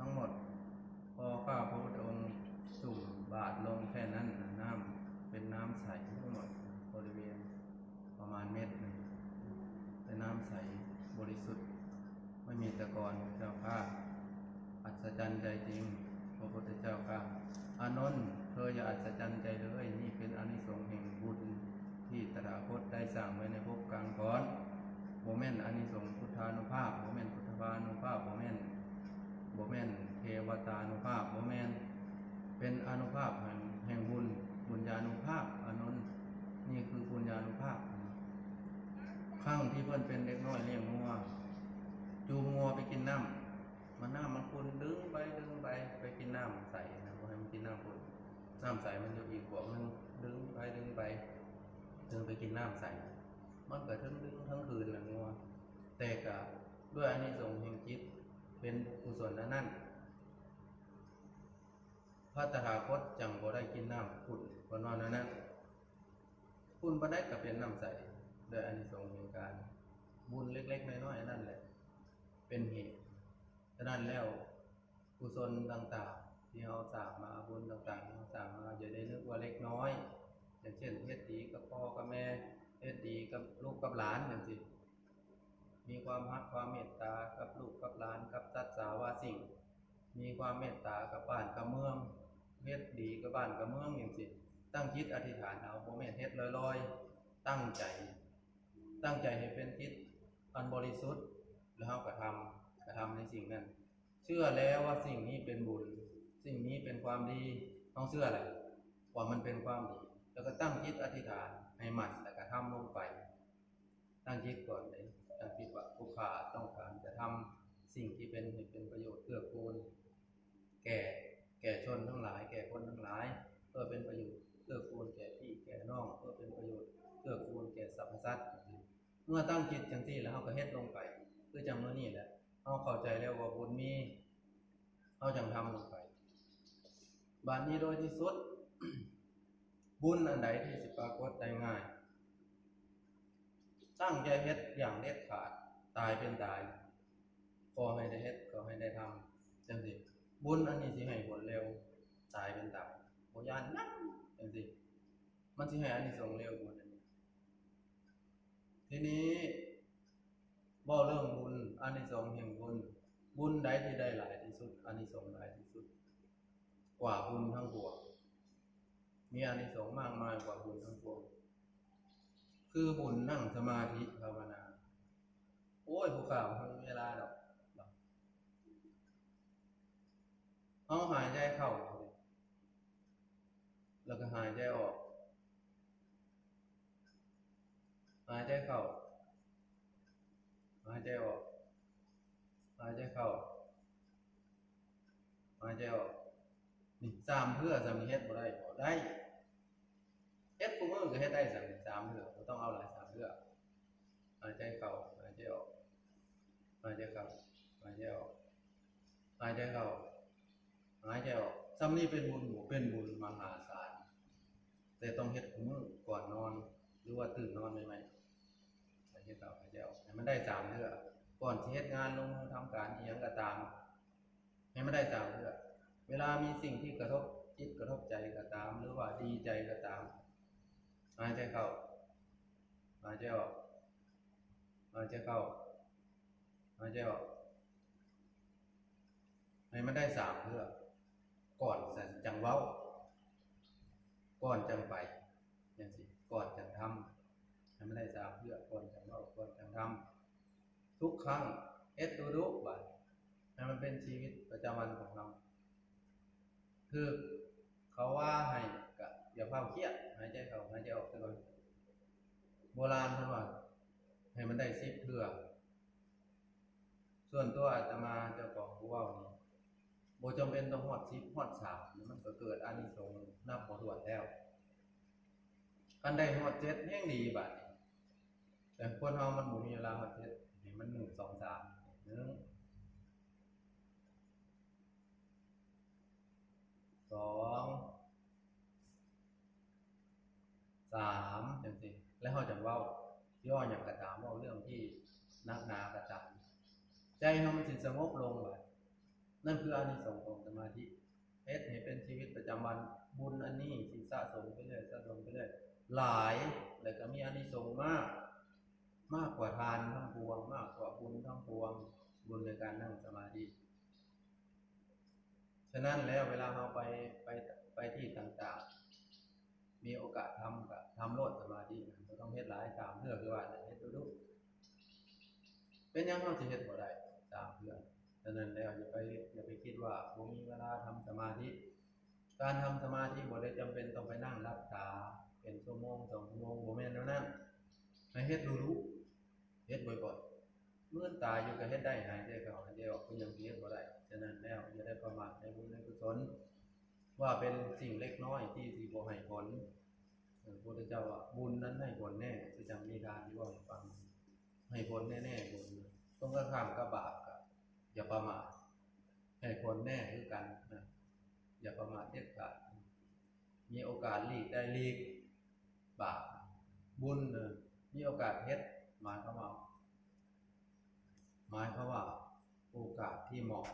ทั้งหมด พอข้าพระพุทธองค์จุ่มบาทลงแค่นั้นน้ำเป็นน้ำใสทั้งหมดบริเวณประมาณเมตรหนึ่งเป็นน้ำใสบริสุทธิ์ ไม่มีตะกอนเจ้าข้าอัศจรรย์ใจจริงพระพุทธเจ้าข้าอานนท์เธออย่าอัศจรรย์ใจเลยนี่เป็นอานิสงส์แห่งบุญที่ตถาคตได้สร้างไว้ในภพกลางก่อนโมเมนต์อานิสงส์พุทธานุภาพโมเมนต์พุทธานุภาพโมเมนต์ บแมนเทวตานุภาพโบแมนเป็นอนุภาพแห่งแห่งบุญบุญญานุภาพอานนท์นี่คือบุญญานุภาพครั้งที่เพื่อนเป็นเด็กน้อยเลี้ยงงัวจูงงัวไปกินน้ำมันน้ำมันคุณดึงไปดึงไปไปกินน้ำใสนะว่าให้มันกินน้ำคุณน้ำใสมันอยู่อีกบวกหนึงดึงไปดึงไปดึงไปกินน้ำใสมันเก็ทั้งดึงทั้งคืนแหละงัวแต่กะด้วยอานิสงส์แห่งจิต เป็นกุศลนนั้นพระตถาคตจังบ่ได้กินน้ำขุ่นบนนอนอันนั้นขุ่นบ่ได้ก็เป็นน้ำใสโดยอานิสงส์แห่งการ บุญเล็ก ๆ น้อยๆนั่นแหละ เป็นเหตุฉะนั้นแล้วกุศลต่างๆที่เราสางมาบุญต่างๆที่เราสางมาอย่าได้นึกว่าเล็กน้อย อย่างเช่นเฮ็ดดีกับพ่อกับแม่เฮ็ดดีกับลูกกับหลานอย่างสิ มีความรักความเมตตากับลูกกับหลานกับสัตว์สาวาสิ่ง มีความเมตตากับบ้านกับเมืองเฮ็ดดีกับบ้านกับเมืองอย่างสิตั้งจิตอธิษฐานเอาบ่แม่นเฮ็ดลอยๆ ตั้งใจ ตั้งใจให้เป็นจิตอันบริสุทธิ์แล้วเฮาก็ทำกระทำในสิ่งนั้น เชื่อแล้วว่าสิ่งนี้เป็นบุญ สิ่งนี้เป็นความดีต้องเชื่อแหละว่ามันเป็นความดี แล้วก็ตั้งจิตอธิษฐานให้มันแล้วก็ทำลงไป ตั้งจิตก่อนเลยตั้งจิตว่าผู้ขาต้องการจะทำ สิ่งที่เป็นเหตุเป็นประโยชน์เกื้อกูลแก่แก่ชนทั้งหลาย แก่คนทั้งหลาย เพื่อเป็นประโยชน์เกื้อกูลแก่พี่แก่น้อง เพื่อเป็นประโยชน์เกื้อกูลแก่สรรพสัตว์เมื่อตั้งจิตจังที่แล้วเราก็เฮ็ดลงไปคือจังเมื่อนี้แหละเราเข้าใจแล้วว่าบุญมีเราจังทำลงไปบานนี้โดยที่สุด บุญอันใดที่สิปรากฏได้ง่าย ตั้งใจเฮ็ดอย่างเด็ดขาดตายเป็นตาย อให้ได้เฮ็ดขอให้ได้ทำจังสิบุญอันนี้สิให้ผลเร็วตายเป็นตายบ่ยานนักจังสิมันสิให้อันนี้ส่งเร็วบุญอันนี้ ทีนี้เว้าเรื่องบุญอันนี้ส่งแห่งบุญ บุญใดที่ได้หลายที่สุดอันนี้ส่งหลายที่สุด กว่าบุญทั้งปวงมีอานิสงส์มากมายกว่าบุญทั้งปวง คือบุญนั่งสมาธิภาวนา โอ้ยผู้ข่าวมันมีเวลาดอก เอาหายใจเข้า แล้วก็หายใจออก หายใจเข้า หายใจออก หายใจเข้า หายใจออก นี่สามเพื่อสามีเฮ็ดบ่ได้บ่ได้เฮ็ดกูมือก็เฮ็ดได้สามสามเถื่อบ่ต้องเอาหลายสามเถื่อหายใจเข้า หายใจออก หายใจเข้า หายใจออก หายใจเข้า หายใจออกซ้ำนี้เป็นบุญหมูเป็นบุญมหาศาลแต่ต้องเฮ็ดกูมือก่อนนอน หรือว่าตื่นนอนใหม่ๆหายใจเข้าหายใจออกให้มันได้สามเถื่อก่อนเฮ็ดงานลงมือทำการอียังก็ตามให้มันได้สามเถื่อเวลามีสิ่งที่กระทบจิตกระทบใจก็ตาม หรือว่าดีใจก็ตามหายใจเข้าหายใจออกหายใจเข้าหายใจออกให้มันได้สามเพื่อ ก่อนสันจังเว้า ก่อนจังไปอย่างสิก่อนจังทำให้มันได้สามเพื่อก่อนจังเว้าก่อนจังทำทุกครั้งเอ็ดดูดูบัดให้มันเป็นชีวิตประจำวันของเรา คือเขาว่าให้กะอย่าเฝ้าเครียดหายใจเข้าหายใจออกตลอดโบราณเพิ่นว่าให้มันได้สิบเทื่อส่วนตัวอาตมาเจ้าของ บ่จำเป็นต้องฮอดสิบฮอดสามมันก็เกิดอานิสงส์นับบ่ถ้วนแล้วคันได้ฮอดเจ็ดยังดีบัดแต่คนเฮามันบ่มีเวลาฮอดเจ็ดให้มันหนึ่งสองสามหนึ่งสองสามจังสิแล้วเขาจะเว้าย่ออย่างกระตามว่าเรื่องที่นักนากระตามใจเขามันสิสงบลงไป นั่นคืออานิสงส์ของสมาธิเฮ็ดให้เป็นชีวิตประจำวันบุญอันนี้สิสะสมไปเรื่อยสะสมไปเรื่อยหลายแล้วก็มีอานิสงส์มาก มากกว่าทานทั้งปวง มากกว่าบุญทั้งปวง บุญในการนั่งสมาธิฉะนั้นแล้วเวลาเราไปไปไปที่ต่างๆ มีโอกาสทำกับทำโลดสมาธิเราต้องเฮ็ดหลายตามเพื่อคือว่าเฮ็ดดูๆเป็นยังเราสิเฮ็ดบ่ได้ตามเพื่อฉะนั้นแล้วอย่าไปอย่าไปคิดว่าบ่มีเวลาทำสมาธิ การทำสมาธิบ่ได้จำเป็นต้องไปนั่งรับตาเป็นชั่วโมงสองชั่วโมงบ่แม่นแล้วนั้นให้เฮ็ดดูๆเฮ็ดบ่อยๆเมื่อตายอยู่ก็เฮ็ดได้หายใจเข้าหายใจออกก็ยังเฮ็ดบ่ได้ฉะนั้นแล้วอย่าได้ประมาทในบุญในกุศลว่าเป็นสิ่งเล็กน้อยที่สิบ่ให้ผลพระพุทธเจ้าว่าบุญนั้นให้ผลแน่คือจังมีทานที่ว่าให้ฟังให้ผลแน่ๆบุญตรงกันข้ามกับบาปก็ อย่าประมาทให้ผลแน่คือกันนะอย่าประมาทเด็ดขาดมีโอกาสหลีกได้หลีกบาปบุญเออมีโอกาสเฮ็ดหมายเขามว่าหมายเขามว่า โอกาสที่เหมาะ